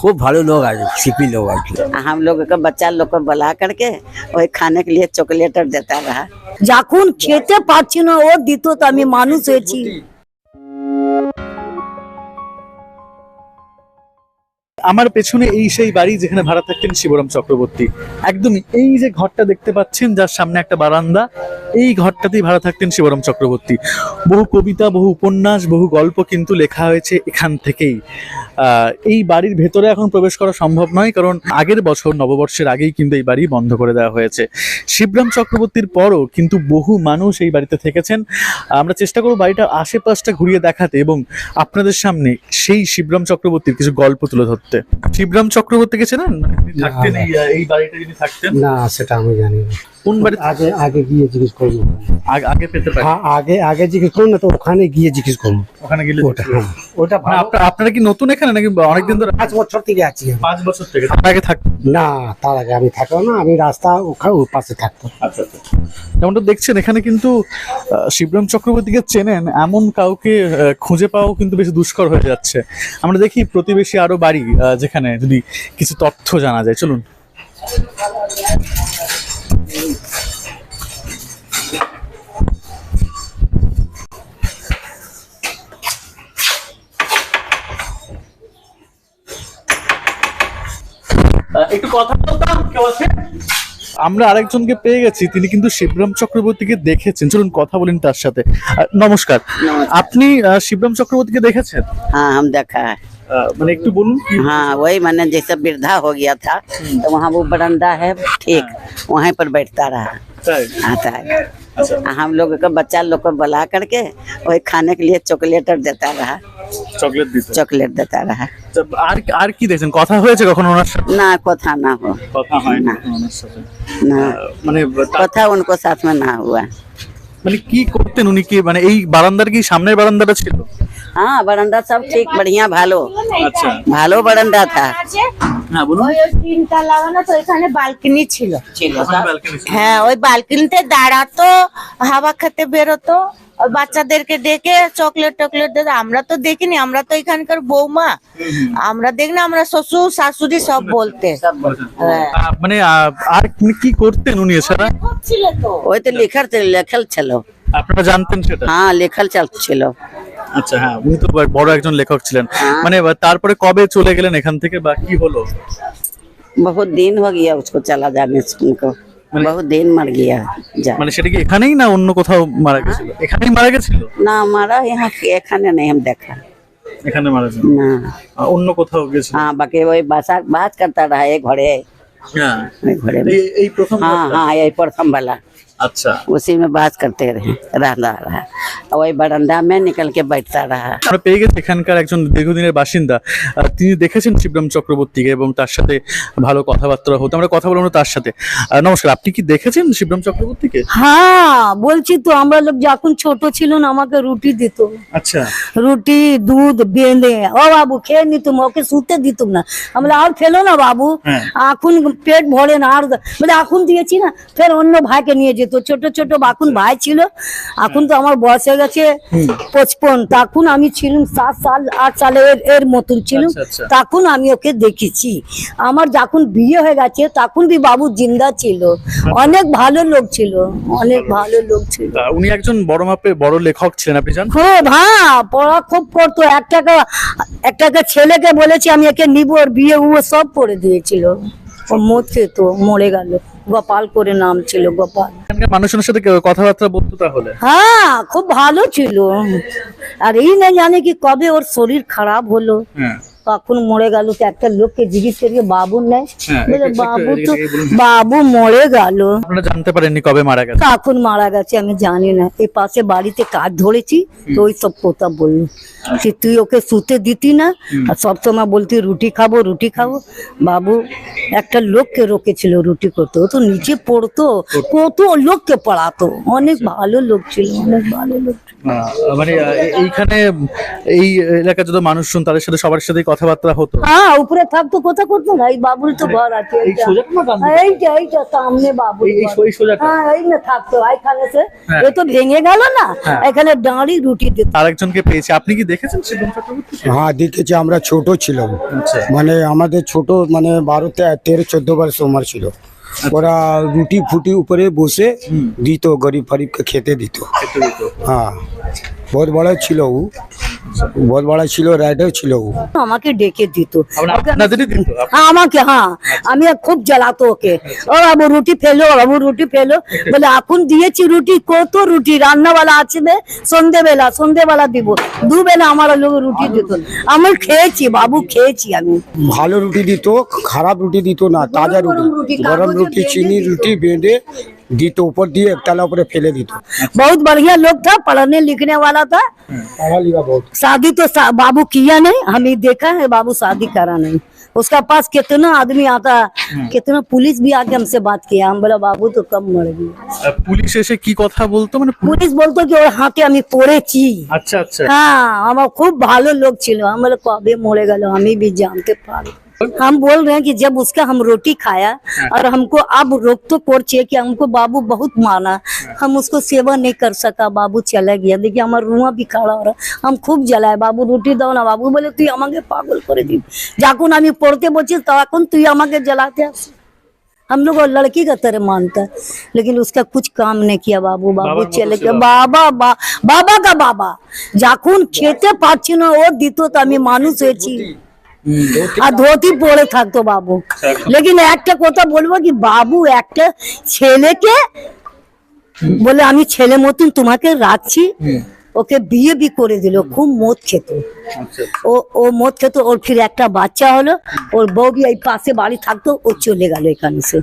खूब भालो लोग आए सीपी लोग आए थे हम लोग का बच्चा लोग को बुला करके वही खाने के लिए चॉकलेट और देता रहा যখন খেতে পারছি না ও দিত তো আমি মানুষ হয়েছি আমার পেছনে এই সেই বাড়ি যেখানে ভাড়া থাকতেন শিবরাম চক্রবর্তী একদমই এই যে ঘরটা দেখতে পাচ্ছেন যার সামনে একটা বারান্দা এই ঘরটাতেই ভাড়া থাকতেন শিবরাম চক্রবর্তী। বহু কবিতা বহু উপন্যাস বহু গল্প কিন্তু লেখা হয়েছে এখান থেকেই। এই বাড়ির ভেতরে এখন প্রবেশ করা সম্ভব নয় কারণ আগের বছর নববর্ষের আগেই কিন্তু এই বাড়ি বন্ধ করে দেওয়া হয়েছে। শিবরাম চক্রবর্তীর পরও কিন্তু বহু মানুষ এই বাড়িতে থেকেছেন। আমরা চেষ্টা করব বাড়িটার আশেপাশটা ঘুরিয়ে দেখাতে এবং আপনাদের সামনে সেই শিবরাম চক্রবর্তীর কিছু গল্প তুলে ধরতে। শিবরাম চক্রবর্তীকে চেনেন মানে থাকতেন এই এই বাড়িটা যিনি থাকতেন? না সেটা আমি জানি না। কোন আগে আগে গিয়ে জিজ্ঞেস করব আগে- আগে পেতে পারি। হ্যাঁ, আগে আগে জিজ্ঞেস করুন না তো ওখানে গিয়ে জিজ্ঞেস করব ওখানে গেলে ওটা হ্যাঁ। ওটা মানে আপনারা আপনারা কি নতুন এখানে নাকি অনেকদিন ধরে পাঁচ বছর থেকে আছি আমি। পাঁচ বছর থেকে। তার আগে থাক না তার আগে আমি না আমি রাস্তা ওখানে ওর পাশে থাকতাম। আচ্ছা আচ্ছা। যেমনটা দেখছেন এখানে কিন্তু আহ, শিবরাম চক্রবর্তীকে চেনেন এমন কাউকে আহ, খুঁজে পাওয়াও কিন্তু বেশি দুষ্কর হয়ে যাচ্ছে। আমরা দেখি প্রতিবেশী আরও বাড়ি আহ, যেখানে যদি কিছু তথ্য জানা যায়। চলুন। একটু কথা বলতাম কেউ আছে আমরা আরেকজনকে পেয়ে গেছি তিনি কিন্তু শিবরাম চক্রবর্তীকে দেখেছেন চলুন কথা বলেন তার সাথে আহ, নমস্কার আপনি আহ, শিবরাম চক্রবর্তীকে দেখেছেন हाँ हम देखा है আহ, মানে একটু বলুন কি हाँ वही मैंने जैसे वृद्धा हो गया था तो वहाँ वो बरंदा है ठीक वहीं पर बैठता रहा তাই? आता है আচ্ছা हम लोग का बच्चा लोग को बुला करके वही खाने के लिए चॉकलेट और देता रहा চকলেট দিতে चॉकलेट देता रहा আচ্ছা, আর আর কি দেখছেন কথা হয়েছে কখনো ওনার সাথে ना कोथा ना हो কথা হয় না ওনার সাথে ना আহ, মানে তা- कोथा उनको साथ में ना हुआ মানে কি করতেন উনি কি মানে এই বারান্দার কি সামনের বারান্দাটা ছিল हाँ बरंदा सब ठीक बढ़िया भालो আচ্ছা ভালো বারান্দা থা হ্যাঁ বলুন। ওই ওই তিনটা লাগানো তো এখানে বালকনি ছিল। ছিল। হ্যাঁ ওই বালকনিতে দাঁড়াতো হাওয়া খেতে বেরোতো বাচ্চাদেরকে ডেকে চকলেট টকলেট দিত। আমরা তো দেখিনি আমরা তো এখানকার বৌমা। আমরা দেখি না আমরা শ্বশুর শাশুড়ি সব বলতে। হ্যাঁ। মানে আর মানে কি করতেন উনি এছাড়া? তো। ওই তো লেখার লেখল ছিল। আপনারা জানতেন সেটা? হ্যাঁ লেখল চলছিল আচ্ছা হ্যাঁ উনি তো বড় একজন লেখক ছিলেন। হ্যাঁ। মানে তারপরে কবে চলে গেলেন এখান থেকে বা কি হলো? বহু দিন হয়ে গিয়া উসকো চালা যাবে উনকো মানে- দিন মার গিয়া মানে সেটা কি এখানেই না অন্য কোথাও মারা গেছিল? এখানেই মারা গেছিল? না মারা ইহা এখানে নেই আমি দেখা। এখানে মারা গেল না। অন্য কোথাও গেছিল? হ্যাঁ বাকি ওই বাসা বাত করতে রাহে ঘরে। হ্যাঁ। ঘরে। এই প্রথম হ্যাঁ হ্যাঁ এই প্রথম বালা। আচ্ছা उसी में बात करते रहे रहता रहा और वही बरंदा में निकल के बैठता रहा আমরা পেয়ে গেছি এখানকার একজন দীর্ঘদিনের বাসিন্দা আহ, তিনি দেখেছেন শিবরাম চক্রবর্তীকে এবং তার সাথে ভালো কথাবার্তা হতো আমরা কথা বলবো তার সাথে আহ, নমস্কার আপনি কি দেখেছেন শিবরাম চক্রবর্তীকে হ্যাঁ বলছি তো আমরা লোক যখন ছোট ছিল না আমাকে রুটি দিত আচ্ছা রুটি দুধ বেঁধে ও বাবু খেয়ে নিতুম ওকে শুতে দিতুম না আমরা আর ফেলো না বাবু হ্যাঁ। এখন পেট ভরে না আর বলে এখন দিয়েছি না ফের অন্য ভাইকে নিয়ে যেত ছোট ছোট এখন ভাই ছিল এখন তো আমার বয়স হয়ে গেছে পঁচপন। তখন আমি ছিলাম সাত সাল আট সালের এর মতন ছিলাম। আচ্ছা, আচ্ছা। তখন আমি ওকে দেখেছি। আমার যখন বিয়ে হয়ে গেছে তখন বি বাবু জিন্দা ছিল। অনেক ভালো লোক ছিল অনেক ভালো লোক ছিল। উনি একজন বড় মাপের বড় লেখক ছিলেন আপনি জানেন? খুব হ্যাঁ পড়া খুব করতো একটাকে একটাকে ছেলেকে বলেছি আমি একে নিব ওর বিয়ে ও সব করে দিয়েছিল। ও মরছে তো মরে গেল। গোপাল করে নাম ছিল গোপাল। মানুষের সাথে কথাবার্তা বলতো তাহলে? হ্যাঁ খুব ভালো ছিল। আর এই না জানে কি কবে ওর শরীর খারাপ হলো। হ্যাঁ। কখন মরে গেল তো একটা লোককে জিজ্ঞেস করিয়ে বাবু নেই হ্যাঁ, বাবু তো বাবু মরে গেল। আপনারা জানতে পারেননি কবে মারা গেছে কখন মারা গেছে আমি জানি না। এই পাশে বাড়িতে কাজ ধরেছি তো ওই সব কথা বললি। যে তুই ওকে শুতে দিতি না আর সবসময় বলতি রুটি খাব রুটি খাব। বাবু একটা লোককে রোকেছিল রুটি করতে। ও তো নিচে পড়তো কত লোককে পড়াতো। অনেক ভালো লোক ছিল অনেক ভালো লোক ছিল। মানে এইখানে এই এলাকার যত মানুষজন তাদের সাথে সবার সাথে কথাবার্তা হতো। হ্যাঁ উপরে থাকতো কথা করতো না? এই বাবুর তো ঘর আছে এইটা। এইটা সামনে সোজাটা? হ্যাঁ এই না থাকতো হ্যাঁ। এ তো ভেঙে গেল না হ্যাঁ। এখানে দাঁড়ি রুটি দিত। আরেকজনকে পেয়েছি। আপনি কি দেখেছেন হ্যাঁ দেখেছি আমরা ছোট ছিলাম। আচ্ছা। মানে আমাদের ছোট মানে বারো তেরো চোদ্দ বছর উমার ছিল। ওরা রুটি ফুটি উপরে বসে দিত গরিব ফরিবকে খেতে দিত। হ্যাঁ। বড় ছিল ও। বড় ছিল রাইডার ছিল ও। আমাকে ডেকে দিত। আপনাদেরই দিত হ্যাঁ, আমাকে হ্যাঁ। আমি খুব জ্বালাতো ওকে। ও বাবু রুটি ফেলো বাবু রুটি ফেলো। বলে এখন দিয়েছি রুটি কত রুটি? রান্নাওয়ালা আসবে সন্ধেবেলা সন্ধেবেলা দিব। দুবেলা আমার লোক রুটি দিত। আমি খেয়েছি বাবু খেয়েছি আমি। ভালো রুটি দিত খারাপ রুটি দিত না তাজা রুটি। রুটি, গরম রুটি চিনি রুটি বেঁধে দিত উপর দিয়ে একতলা উপরে ফেলে দিত बहुत बढ़िया लोग था पढ़ने लिखने वाला था पढ़ा लिखा बहुत शादी तो सा- बाबू किया नहीं हमें देखा है बाबू शादी करा नहीं उसका पास कितना आदमी आता कितना पुलिस भी आके हमसे बात किया हम बोला बाबू तो कब मर गई আহ, পুলিশ এসে কি কথা বলতো মানে পুলিশ- পুলিশ বলতো কি ওর হাতে আমি পড়েছি আচ্ছা আচ্ছা হ্যাঁ আমার খুব ভালো লোক ছিল আমরা কবে মরে গেল আমি भी जानते पारी हम बोल रहे हैं कि जब उसका हम रोटी खाया और हमको अब रोक तो कोर चाहिए कि हमको बाबू बहुत माना हम उसको सेवा नहीं कर सका बाबू चला गया देखिए हमारा रुआ भी खड़ा हो रहा हम खूब জ্বালায় বাবু রুটি দাও না বাবু বলে তুই আমাকে পাগল করে দিবি যখন আমি পড়তে বলছি তখন তুই আমাকে জ্বালাতে আসিস हम लोग वो लड़की का तरह मानता है लेकिन उसका कुछ काम नहीं किया बाबू बाबू বাবার মতো চলে ছিল। গিয়ে বাবা বা- বাবা কা বাবা যখন খেতে পারছি না ও দিত তো আমি মানুষ হয়েছি আর ধুতি পরে থাকতো বাবু। লেকিন একটা কথা বলব কি বাবু একটা ছেলেকে বলে আমি ছেলে মতন তোমাকে রাখছি। ওকে বিয়ে বি করে দিল খুব মদ খেত। ও ও মদ খেত ওর ফির একটা বাচ্চা হলো ওর বউ এই পাশে বাড়ি থাকতো ও চলে গেল এখানে সে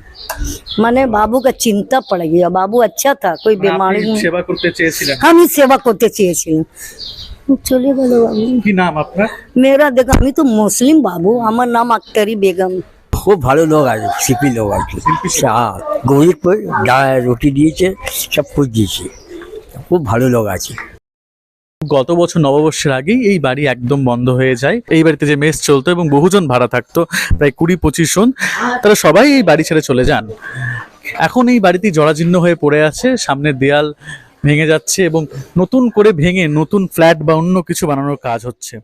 মানে বাবুকে চিন্তা পড়ে গিয়া বাবু আচ্ছা থা সেবা করতে আমি সেবা করতে চেয়েছিলাম। চলে গেল বাবু। কি নাম আপনার? মেয়েরা দেখো আমি তো মুসলিম বাবু আমার নাম আক্তারি বেগম। খুব ভালো লোক আছে শিল্পী লোক আছে হ্যাঁ গরিব করে রুটি দিয়েছে সব কুछ দিয়েছে। খুব ভালো লোক আছে। গত বছর নববর্ষের আগেই এই বাড়ি একদম বন্ধ হয়ে যায়। এই বাড়িতে যে মেস চলতো এবং বহুজন ভাড়া থাকতো প্রায় কুড়ি পঁচিশ জন তারা সবাই এই বাড়ি ছেড়ে চলে যান। এখন এই বাড়িটি জরাজীর্ণ হয়ে পড়ে আছে। সামনের দেয়াল ভেঙে যাচ্ছে এবং নতুন করে ভেঙে নতুন ফ্ল্যাট বা অন্য কিছু বানানোর কাজ হচ্ছে।